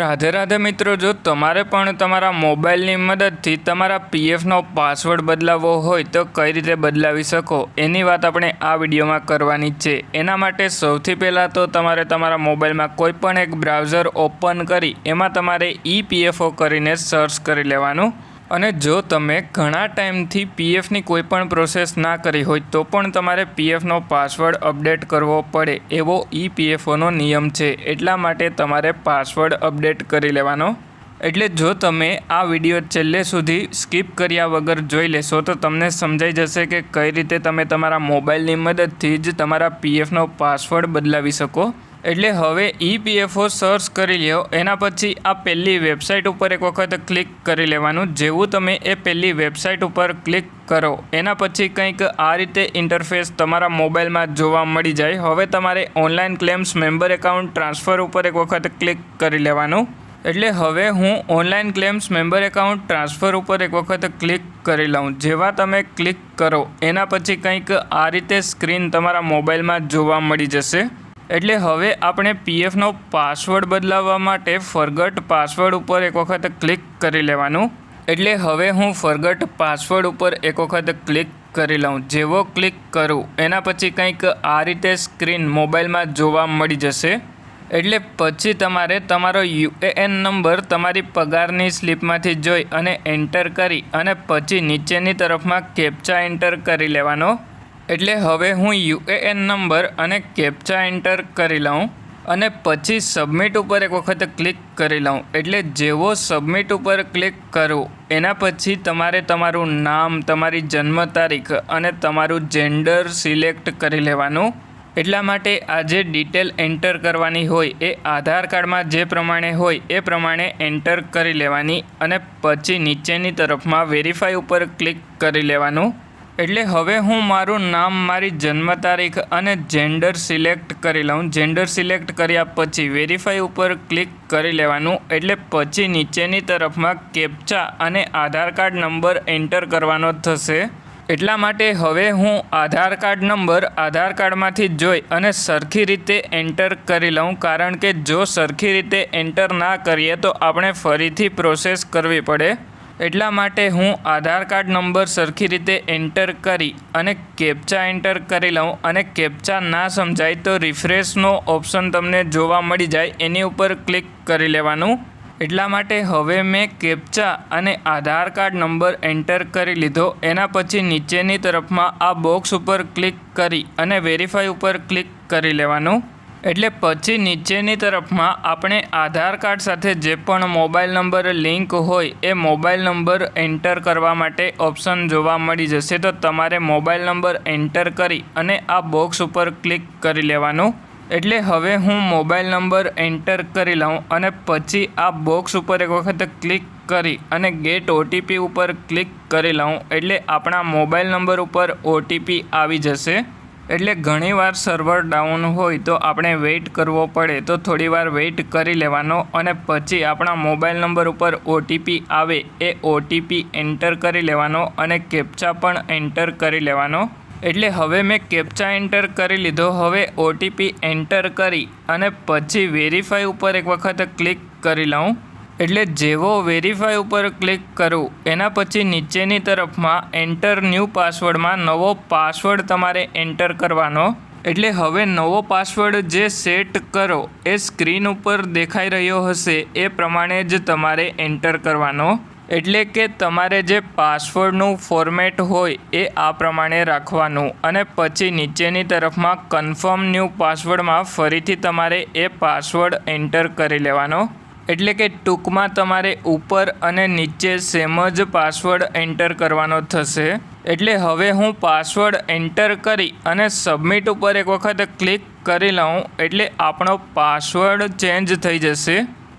રાધે રાધે મિત્રો, જો તમારે પણ તમારા મોબાઈલની મદદથી તમારા પીએફનો પાસવર્ડ બદલાવવો હોય તો કઈ રીતે બદલાવી શકો? એની વાત આપણે આ વિડીયોમાં કરવાની છે. એના માટે સૌથી પહેલાં તો તમારે તમારા મોબાઈલમાં કોઈ પણ એક બ્રાઉઝર ઓપન કરી, એમાં તમારે ઈપીએફઓ કરીને સર્ચ કરી લેવાનું. અને જો તમે ઘણા ટાઈમથી પીએફની કોઈ પણ પ્રોસેસ ના કરી હોય, તો પણ તમારે પીએફનો પાસવર્ડ અપડેટ કરવો પડે એવો ઈ પીએફઓનો નિયમ છે. એટલા માટે તમારે પાસવર્ડ અપડેટ કરી લેવાનો. એટલે જો તમે આ વીડિયો છેલ્લે સુધી સ્કીપ કર્યા વગર જોઈ લેશો, તો તમને સમજાઈ જશે કે કઈ રીતે તમે તમારા મોબાઈલની મદદથી જ તમારા પીએફનો પાસવર્ડ બદલાવી શકો. એટલે હવે ઈપીએફઓ સર્ચ કરી લ્યો. એના પછી આ પહેલી વેબસાઇટ ઉપર એક વખત ક્લિક કરી લેવાનું. જેવું તમે એ પહેલી વેબસાઇટ ઉપર ક્લિક કરો. એના પછી કંઈક આ રીતે ઇન્ટરફેસ તમારા મોબાઈલમાં જોવા મળી જાય. હવે તમારે online claims member account transfer ઉપર એક વખત ક્લિક કરી લેવાનું. એટલે હવે હું online claims member account transfer ઉપર એક વખત ક્લિક કરી લઉં. જેવા તમે ક્લિક કરો, એના પછી કંઈક આ રીતે સ્ક્રીન તમારા મોબાઈલમાં જોવા મળી જશે. એટલે હવે આપણે પીએફનો પાસવર્ડ બદલાવવા માટે ફરગટ પાસવર્ડ ઉપર એક વખત ક્લિક કરી લેવાનું. એટલે હવે હું ફરગટ પાસવર્ડ ઉપર એક વખત ક્લિક કરી લઉં. જેવો ક્લિક કરું, એના પછી કંઈક આ રીતે સ્ક્રીન મોબાઈલમાં જોવા મળી જશે. એટલે પછી તમારે તમારો યુએએન નંબર તમારી પગારની સ્લીપમાંથી જોઈ અને એન્ટર કરી અને પછી નીચેની તરફમાં કેપ્ચા એન્ટર કરી લેવાનો. એટલે હવે હું યુએએન નંબર અને કેપ્ચા એન્ટર કરી લઉં અને પછી સબમિટ ઉપર એક વખત ક્લિક કરી લઉં. એટલે જેવો સબમિટ ઉપર ક્લિક કરું, એના પછી તમારે તમારું નામ, તમારી જન્મ તારીખ અને તમારું જેન્ડર સિલેક્ટ કરી લેવાનું. એટલા માટે આ જે ડિટેલ એન્ટર કરવાની હોય, એ આધાર કાર્ડમાં જે પ્રમાણે હોય, એ પ્રમાણે એન્ટર કરી લેવાની અને પછી નીચેની તરફમાં વેરીફાઈ ઉપર ક્લિક કરી લેવાનું. એટલે હવે હું મારું નામ, મારી જન્મ તારીખ અને જેન્ડર સિલેક્ટ કરી લઉં. જેન્ડર સિલેક્ટ કર્યા પછી વેરીફાઈ ઉપર ક્લિક કરી લેવાનું. એટલે પછી નીચેની તરફમાં કેપ્ચા અને આધાર કાર્ડ નંબર એન્ટર કરવાનો થશે. એટલા માટે હવે હું આધાર કાર્ડ નંબર આધાર કાર્ડમાંથી જોઈ અને સરખી રીતે એન્ટર કરી લઉં. કારણ કે જો સરખી રીતે એન્ટર ના કરીએ તો આપણે ફરીથી પ્રોસેસ કરવી પડે. એટલા માટે હું આધાર કાર્ડ નંબર સરખી રીતે એન્ટર કરી અને કેપ્ચા એન્ટર કરી લઉં અને કેપ્ચા ના સમજાય તો રિફ્રેશનો ઓપ્શન તમને જોવા મળી જાય એની ઉપર ક્લિક કરી લેવાનું. એટલા માટે હવે મેં કેપ્ચા અને આધાર કાર્ડ નંબર એન્ટર કરી લીધો. એના પછી નીચેની તરફમાં આ બોક્સ ઉપર ક્લિક કરી અને વેરીફાઈ ઉપર ક્લિક કરી લેવાનું. એટલે પછી નીચેની તરફમાં આપણે આધાર કાર્ડ સાથે જે પણ મોબાઈલ નંબર લિંક હોય એ મોબાઈલ નંબર એન્ટર કરવા માટે ઓપ્શન જોવા મળી જશે. તો તમારે મોબાઈલ નંબર એન્ટર કરી અને આ બોક્સ ઉપર ક્લિક કરી લેવાનું. એટલે હવે હું મોબાઈલ નંબર એન્ટર કરી લઉં અને પછી આ બોક્સ ઉપર એક વખત ક્લિક કરી અને ગેટ ઓટીપી ઉપર ક્લિક કરી લઉં. એટલે આપણા મોબાઈલ નંબર ઉપર ઓટીપી આવી જશે. એટલે ઘણીવાર સર્વર ડાઉન હોય તો આપણે વેઇટ કરવો પડે, તો થોડીવાર વેઇટ કરી લેવાનો અને પછી આપણા મોબાઈલ નંબર ઉપર ઓટીપી આવે એ ઓટીપી એન્ટર કરી લેવાનો અને કેપ્ચા પણ એન્ટર કરી લેવાનો. એટલે હવે મેં કેપ્ચા એન્ટર કરી લીધો, હવે ઓટીપી એન્ટર કરી અને પછી વેરીફાઈ ઉપર એક વખત ક્લિક કરી લઉં. એટલે જેવો વેરીફાઈ ઉપર ક્લિક કરું, એના પછી નીચેની તરફમાં એન્ટર ન્યૂ પાસવર્ડમાં નવો પાસવર્ડ તમારે એન્ટર કરવાનો. એટલે હવે નવો પાસવર્ડ જે સેટ કરો, એ સ્ક્રીન ઉપર દેખાઈ રહ્યો હશે, એ પ્રમાણે જ તમારે એન્ટર કરવાનો. એટલે કે તમારે જે પાસવર્ડનું ફોર્મેટ હોય, એ આ પ્રમાણે રાખવાનું. અને પછી નીચેની તરફમાં કન્ફર્મ ન્યૂ પાસવર્ડમાં ફરીથી તમારે એ પાસવર્ડ એન્ટર કરી લેવાનો. એટલે કે ટૂંકમાં તમારે ઉપર અને નીચે સેમ જ પાસવર્ડ એન્ટર કરવાનો થશે. એટલે હવે હું પાસવર્ડ એન્ટર કરી અને સબમિટ ઉપર એક વખત ક્લિક કરી લઉં, એટલે આપણો પાસવર્ડ ચેન્જ થઈ જશે.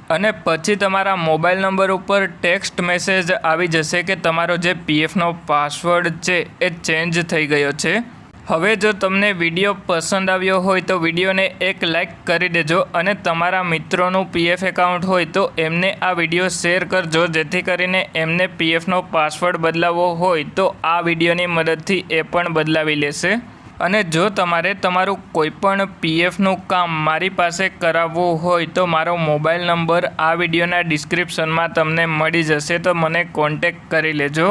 અને પછી તમારા મોબાઈલ નંબર ઉપર ટેક્સ્ટ મેસેજ આવી જશે કે તમારો જે પીએફનો પાસવર્ડ છે, એ ચેન્જ થઈ ગયો છે. હવે જો તમને વીડિયો પસંદ આવ્યો હોય તો વિડીયોને એક લાઇક કરી દેજો અને તમારા મિત્રોનું પીએફ એકાઉન્ટ હોય તો એમને આ વીડિયો શેર કરજો. જેથી કરીને એમને પીએફનો પાસવર્ડ બદલાવવો હોય તો આ વિડીયોની મદદથી એ પણ બદલાવી લેશે. અને જો તમારે તમારું કોઈપણ પીએફનું કામ મારી પાસે કરાવવું હોય તો મારો મોબાઈલ નંબર આ વિડીયોના ડિસ્ક્રિપ્શનમાં તમને મળી જશે તો મને કોન્ટેક કરી લેજો.